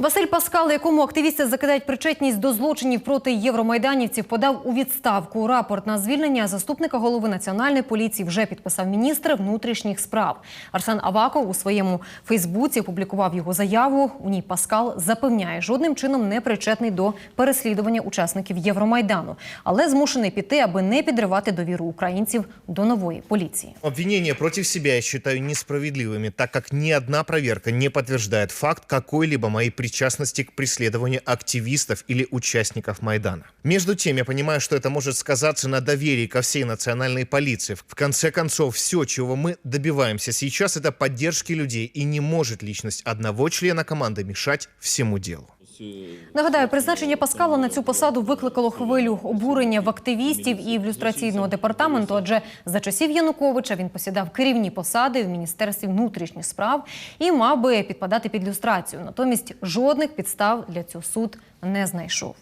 Василь Паскал, якому активісти закидають причетність до злочинів проти євромайданівців, подав у відставку. Рапорт на звільнення заступника голови національної поліції вже підписав міністр внутрішніх справ. Арсен Аваков у своєму Фейсбуці опублікував його заяву. У ній Паскал запевняє, жодним чином не причетний до переслідування учасників Євромайдану, але змушений піти, аби не підривати довіру українців до нової поліції. Обвинения против себя я считаю несправедливыми, так как ни одна проверка не подтверждает факт какой-либо моей причастности к преследованию активистов или участников Майдана. Между тем, я понимаю, что это может сказаться на доверии ко всей национальной полиции. В конце концов, все, чего мы добиваемся сейчас, это поддержки людей, и не может личность одного члена команды мешать всему делу. Нагадаю, призначення Паскала на цю посаду викликало хвилю обурення в активістів і в люстраційного департаменту. Адже за часів Януковича він посідав керівні посади в міністерстві внутрішніх справ і мав би підпадати під люстрацію. Натомість жодних підстав для цього суд не знайшов.